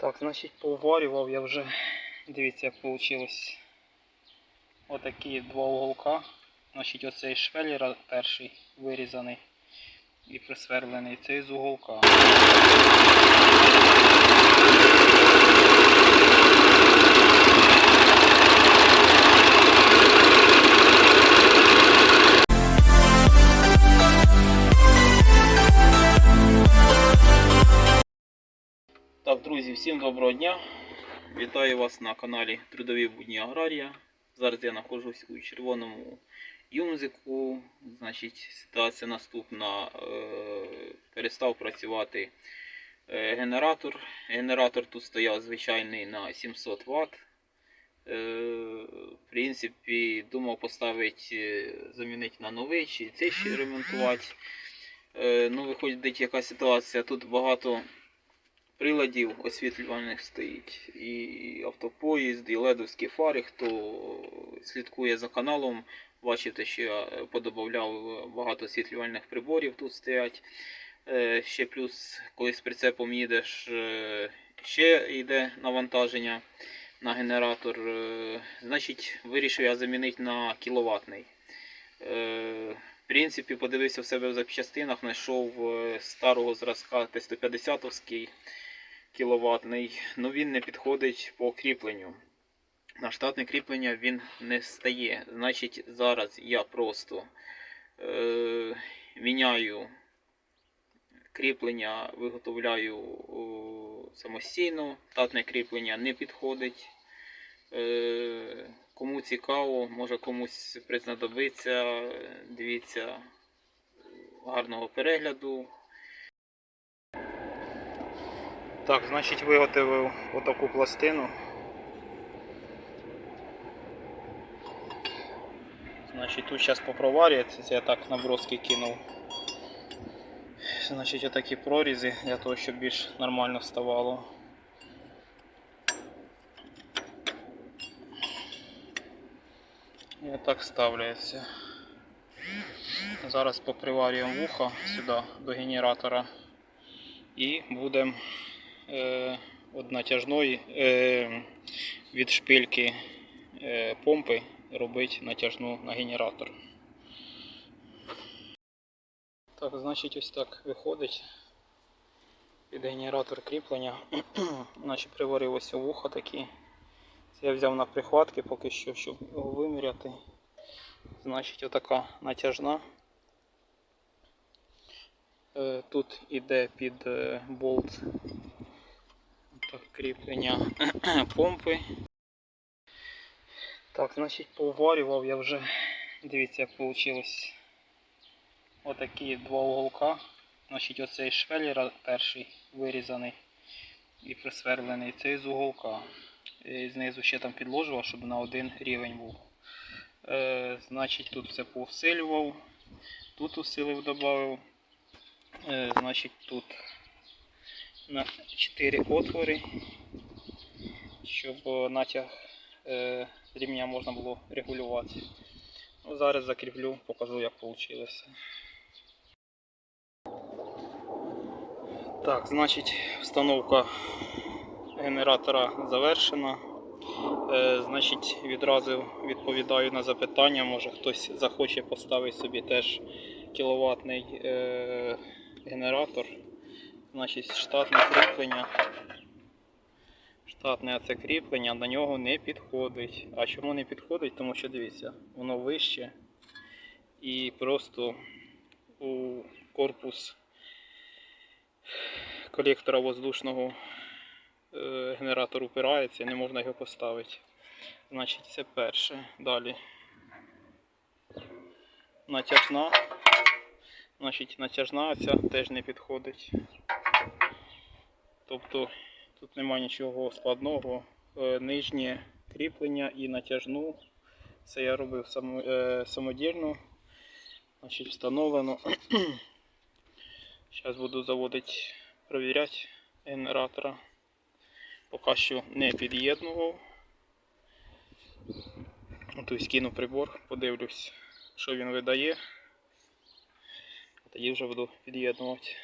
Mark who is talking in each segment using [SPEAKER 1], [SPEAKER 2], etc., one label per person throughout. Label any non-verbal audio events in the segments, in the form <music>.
[SPEAKER 1] Так, значить поварював я вже. Дивіться, як вийшло. Отакі два уголка. Значить, оцей швеллер перший вирізаний і присверлений. Цей з уголка. Друзі, всім доброго дня. Вітаю вас на каналі Трудові будні Аграрія. Зараз я знаходжусь у червоному юмзику. Значить, ситуація наступна. Е, перестав працювати е, генератор. Генератор тут стояв звичайний на 700 Вт. Е, в принципі, думав поставити, замінити на новий чи цей ще ремонтувати. Ну, виходить яка ситуація. Тут багато приладів освітлювальних стоїть. І автопоїзд, і ледовські фари. Хто слідкує за каналом, бачите, що я подобавляв багато освітлювальних приборів тут стоять. Е, Ще плюс, коли з прицепом їдеш, е, ще йде навантаження на генератор. Е, Значить, вирішив я замінити на кіловатний. Е, В принципі, подивився в себе в запчастинах, знайшов е, старого зразка Т-150-овський кіловатний, але він не підходить по кріпленню. На штатне кріплення він не стає. Значить, зараз я просто е, міняю кріплення, виготовляю о, самостійно. Штатне кріплення не підходить. Е, кому цікаво, може комусь признадобиться. Дивіться гарного перегляду. Так, значить виготовив отаку пластину. Значить тут зараз попроварюється, це я так наброски кинув. Значить отакі прорізи для того, щоб більш нормально ставало. І отак ставляється. Зараз поприварюємо вуха сюди до генератора і будемо від натяжної е, від шпильки е, помпи робити натяжну на генератор. Так, значить ось так виходить під генератор кріплення. <clears throat> Значить приварилося вуха такі. Це я взяв на прихватки поки що, щоб його виміряти. Значить отака натяжна. Е, Тут іде під е, болт так, кріплення <clears throat> помпи. Так, значить поварював я вже. Дивіться, як вийшло. Отакі два уголка. Значить, оцей швеллер перший вирізаний і присверлений. Цей з уголка. І знизу ще там підложував, щоб на один рівень був. Е, значить, тут все повсилював, тут усилив, додав. Е, значить, тут на 4 отвори, щоб е, натяг е, рівня можна було регулювати. Ну, зараз закріплю, покажу, як вийшло. Так, значить, встановка генератора завершена. Е, значить, відразу відповідаю на запитання. Може хтось захоче поставити собі теж кіловатний е, генератор. Значить, штатне кріплення. Штатне це кріплення на нього не підходить. А чому не підходить? Тому що дивіться, воно вище і просто у корпус колектора воздушного е, генератор упирається, не можна його поставити. Значить, це перше. Далі. Натяжна. Значить, натяжна ця теж не підходить. Тобто тут немає нічого складного. Е, Нижнє кріплення і натяжну. Це я робив е, самодільно. Значить, встановлено. Зараз буду заводити, перевіряти генератора. Поки що не під'єднував. Тобто скину прибор, подивлюсь, що він видає. Тоді вже буду під'єднувати.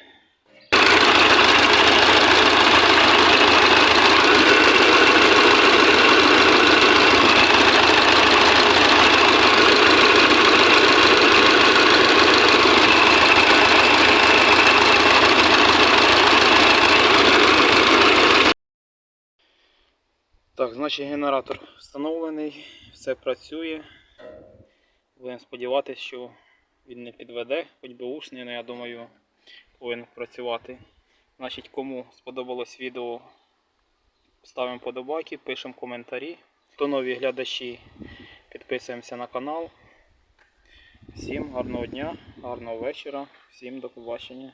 [SPEAKER 1] Так, значить генератор встановлений, все працює. Будемо сподіватися, що він не підведе, хоч би ушний, але я думаю, повинен працювати. Значить, кому сподобалось відео, ставимо подобайки, пишемо коментарі. Хто нові глядачі, підписуємося на канал. Всім гарного дня, гарного вечора, всім до побачення.